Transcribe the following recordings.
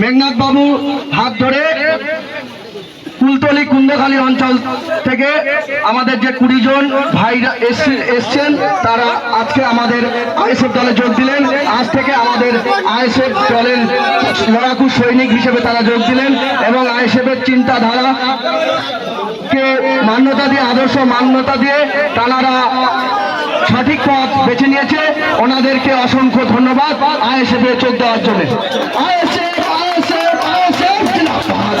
মেঘনাথ বাবু হাত ধরে কুলতলি কুন্দখালী অঞ্চল থেকে আমাদের যে কুড়ি জন ভাইরা এসছে- এসছেন, তারা আজকে আমাদের আইএসএফ দলে যোগ দিলেন। আজ থেকে আমাদের আইএসএফ দলের লড়াকু সৈনিক হিসেবে তারা যোগ দিলেন এবং আইএসএফ এর চিন্তাধারা কে মান্যতা দিয়ে, আদর্শ মান্যতা দিয়ে তারা সঠিক পথ বেছে নিয়েছে। ওনাদেরকে অসংখ্য ধন্যবাদ আইএসএফ চোখ দেওয়ার জন্য আইএসএফ আইএসএফ জিন্দাবাদ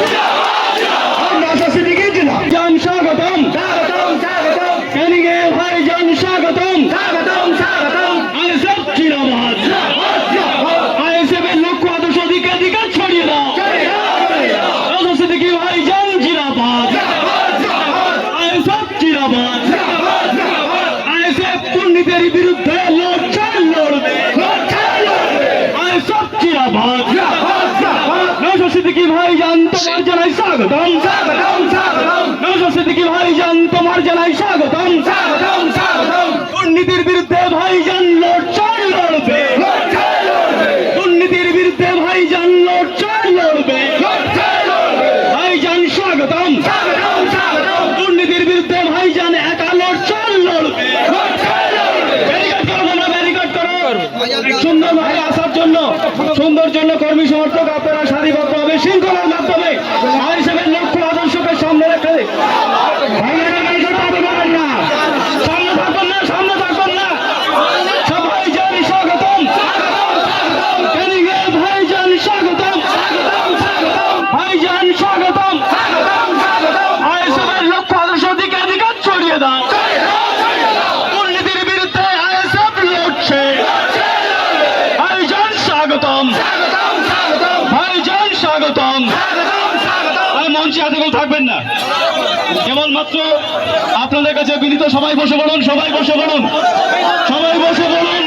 আমরা সিদ্দিকী জিন্দাবাদ জান স্বাগতম স্বাগতম স্বাগতম কেনিগে ভাই জান স্বাগতম স্বাগতম স্বাগতম আইএসএফ জিন্দাবাদ আইএসএফ এর লক্ষ্য আদর্শ অধিকার অধিকার ছড়িয়ে দাও রাজা সিদ্দিকী ভাই জান জিন্দাবাদ আইএসএফ জিন্দাবাদ আইএসএফ দুর্নীতির বিরুদ্ধে লড়ছে লড়বে। আইএসএফ জিন্দাবাদ নৌশো সিদ্দিকী ভাই জান তোমার জানাই স্বাগতম। স্বাগতম স্বাগতম। নৌশো সিদ্দিকী ভাই জান তোমার জানাই স্বাগতম। স্বাগতম স্বাগতম। দুর্নীতির বিরুদ্ধে ভাই জান লড়ছে লড়বে। দুর্নীতির বিরুদ্ধে ভাই জান লড়ছে লড়বে ভাই জান স্বাগতম স্বাগতম স্বাগতম দুর্নীতির বিরুদ্ধে ভাই জান একা লড়ছে লড়বে ব্যারিকেড করো তোমরা ব্যারিকেড সুন্দর ভাই আসার জন্য, সুন্দর জন্য কর্মী সমর্থক আপনারা সারিবদ্ধ হবে শৃঙ্খলার মাধ্যমে আইসবের লক্ষ্য আদর্শকে সামনে রেখে ভাইয়েরা ব্যারিকেড করতে পারেন না সামনে থাকুন না সামনে থাকুন না সবাই জান স্বাগতম ক্যানিংয়ে ভাইজান স্বাগতম ভাইজান স্বাগতম আইএসএফের লক্ষ্য আদর্শ দিকে অধিকার ছড়িয়ে দাও দুর্নীতির বিরুদ্ধে আইএসএফ লড়ছে ভাইজান স্বাগতম। ভাইজান স্বাগতম। থাকবেন না। কেবলমাত্র আপনাদের কাছে বিনীত, সবাই বসে পড়ুন, সবাই বসে পড়ুন, সবাই বসে পড়ুন।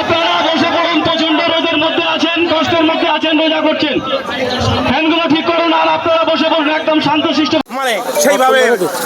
আপনারা বসে পড়ুন প্রচণ্ড রোদের মধ্যে আছেন, কষ্টের মধ্যে আছেন, রোজা করছেন। ফ্যানগুলো ঠিক করুন, আর আপনারা বসে পড়ুন, একদম শান্তশিষ্ট মানে সেইভাবে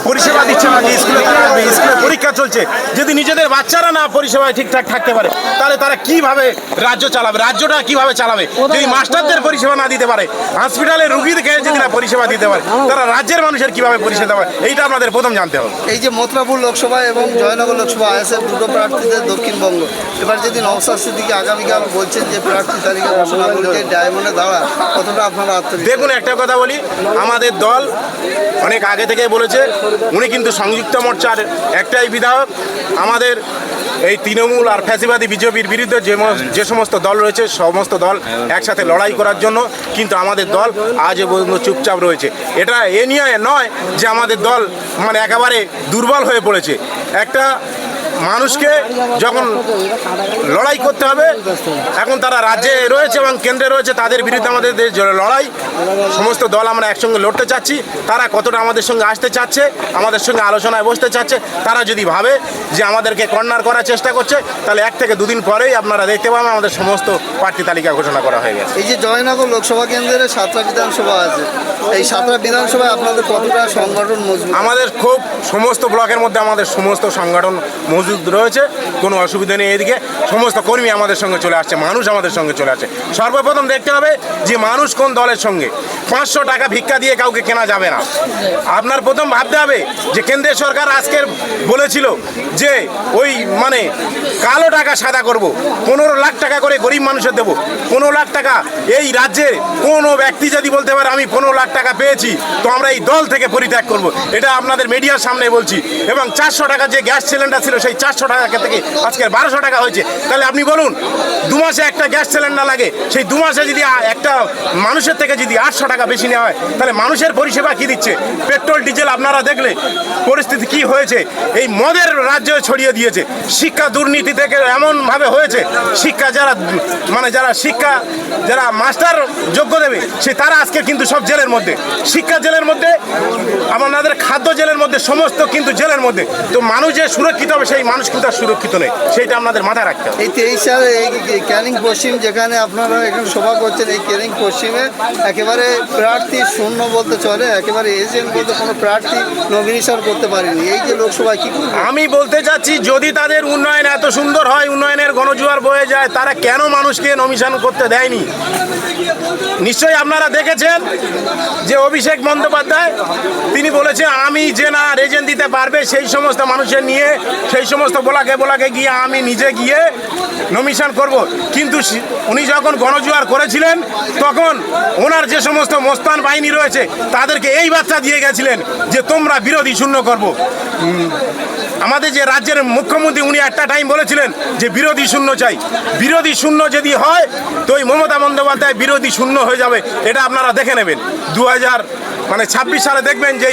পরিষেবা দিচ্ছে না যে স্কুলে তারা আসবে স্কুলে পরীক্ষা চলছে। যদি নিজেদের বাচ্চারা না পরিষেবায় ঠিকঠাক থাকতে পারে তাহলে তারা কীভাবে রাজ্য চালাবে? রাজ্যটা কীভাবে চালাবে? যদি মাস্টারদের পরিষেবা না দিতে পারে হসপিটালে রুগীদেরকে যদি না পরিষেবা দিতে পারে তারা রাজ্যের মানুষের কীভাবে পরিষেবা দেবে? এইটা আমাদের প্রথম জানতে হবে। এই যে মথুরাপুর লোকসভা এবং জয়নগর লোকসভা আইএসএফ দুটো প্রার্থীদের দক্ষিণবঙ্গ। এবার যদি নওসাদ সিদ্দিকি আগামীকাল বলছেন যে প্রার্থী তালিকা ঘোষণা করতে ডায়মন্ডে দাঁড়া কতটা আপনারা দেখুন একটা কথা বলি আমাদের দল অনেক আগে থেকে বলেছে, উনি কিন্তু সংযুক্ত মোর্চার একটাই বিধায়ক। আমাদের এই তৃণমূল আর ফ্যাসিবাদী বিজেপির বিরুদ্ধে যে যে সমস্ত দল রয়েছে, সমস্ত দল একসাথে লড়াই করার জন্য কিন্তু আমাদের দল আজ পর্যন্ত চুপচাপ রয়েছে। এটা এ নিয়ে নয় যে আমাদের দল মানে একেবারে দুর্বল হয়ে পড়েছে। একটা মানুষকে যখন লড়াই করতে হবে এখন তারা রাজ্যে রয়েছে এবং কেন্দ্রে রয়েছে তাদের বিরুদ্ধে আমাদের লড়াই সমস্ত দল আমরা একসঙ্গে লড়তে চাচ্ছি তারা কতটা আমাদের সঙ্গে আসতে চাচ্ছে আমাদের সঙ্গে আলোচনায় বসতে চাচ্ছে তারা যদি ভাবে যে আমাদেরকে কর্নার করার চেষ্টা করছে তাহলে এক থেকে দুদিন পরেই আপনারা দেখতে পাবেন আমাদের সমস্ত প্রার্থী তালিকা ঘোষণা করা হয়ে গেছে। এই যে জয়নগর লোকসভা কেন্দ্রে সাতটা বিধানসভা আছে এই সাতটা বিধানসভায় আপনাদের কতটা সংগঠন মজবুত? আমাদের খুব সমস্ত ব্লকের মধ্যে আমাদের সমস্ত সংগঠন মজুদ রয়েছে, কোনো অসুবিধা নেই এদিকে। সমস্ত কর্মী আমাদের সঙ্গে চলে আসছে, মানুষ আমাদের সঙ্গে চলে আসছে। সর্বপ্রথম দেখতে হবে যে মানুষ কোন দলের সঙ্গে। পাঁচশো টাকা ভিক্ষা দিয়ে কাউকে কেনা যাবে না। আপনার প্রথম ভাবতে হবে যে কেন্দ্রীয় সরকার আজকের বলেছিল যে ওই মানে কালো টাকা সাদা করব, পনেরো লাখ টাকা করে গরিব মানুষের দেবো। পনেরো লাখ টাকা এই রাজ্যে কোনো ব্যক্তি যদি বলতে পারে, আমি পনেরো লাখ টাকা পেয়েছি, তো আমরা এই দল থেকে পরিত্যাগ করব। এটা আপনাদের মিডিয়ার সামনে বলছি। এবং চারশো টাকা যে গ্যাস সিলিন্ডার ছিল সেই চারশো টাকা থেকে আজকে বারোশো টাকা হয়েছে। তাহলে আপনি বলুন, দু মাসে একটা গ্যাস সিলিন্ডার লাগে, সেই দু মাসে যদি একটা মানুষের থেকে যদি আটশো টাকা বেশি নেওয়া হয়, তাহলে মানুষের পরিষেবা কি দিচ্ছে? পেট্রোল, ডিজেল আপনারা দেখলে পরিস্থিতি কি হয়েছে? এই মদের রাজ্য ছড়িয়ে দিয়েছে। শিক্ষা দুর্নীতি থেকে এমনভাবে হয়েছে, শিক্ষা যারা মানে যারা শিক্ষা, যারা মাস্টার যোগ্য দেবে, সে তারা আজকে কিন্তু সব জেলের মধ্যে। শিক্ষা জেলের মধ্যে আপনাদের খাদ্য জেলের মধ্যে, সমস্ত কিন্তু জেলের মধ্যে। তো মানুষ যে সুরক্ষিত হবে সেই মানুষ কিন্তু আর সুরক্ষিত নেই। সেইটা আপনাদের মাথায় রাখতে হবে। এই তেইশ সালে এই এই ক্যানিং পশ্চিম যেখানে আপনারা এখানে সভা করছেন এই ক্যানিং পশ্চিমে একেবারে প্রার্থী শূন্য বলতে চলে একেবারে এজেন্ট বলতে কোনো প্রার্থী নমিনেশন করতে পারেনি। এই যে লোকসভায় কি করবে? আমি বলতে চাচ্ছি যদি তাদের উন্নয়ন এত সুন্দর হয় উন্নয়নের গণজোয়ার বয়ে যায় তারা কেন মানুষকে নমিশন করতে দেয়নি? নিশ্চয়ই আপনারা দেখেছেন যে অভিষেক বন্দ্যোপাধ্যায়, তিনি বলেছে আমি যে না রেজেন্ট দিতে পারবে সেই সমস্ত মানুষের নিয়ে, সেই সমস্ত বোলাকে বোলাকে গিয়ে আমি নিজে গিয়ে নমিশন করব। কিন্তু উনি যখন গণজোয়ার করেছিলেন, তখন ওনার যে সমস্ত মোস্তান বাহিনী রয়েছে, তাদেরকে এই বার্তা দিয়ে গেছিলেন যে, তোমরা বিরোধী শূন্য করব। আমাদের যে রাজ্যের মুখ্যমন্ত্রী উনি একটা টাইম বলেছিলেন যে বিরোধী শূন্য চাই। বিরোধী শূন্য যদি হয়, তো ওই মমতা বন্দ্যোপাধ্যায় বিরোধী শূন্য হয়ে যাবে, এটা আপনারা দেখে নেবেন। দু হাজার মানে ছাব্বিশ সালে দেখবেন যে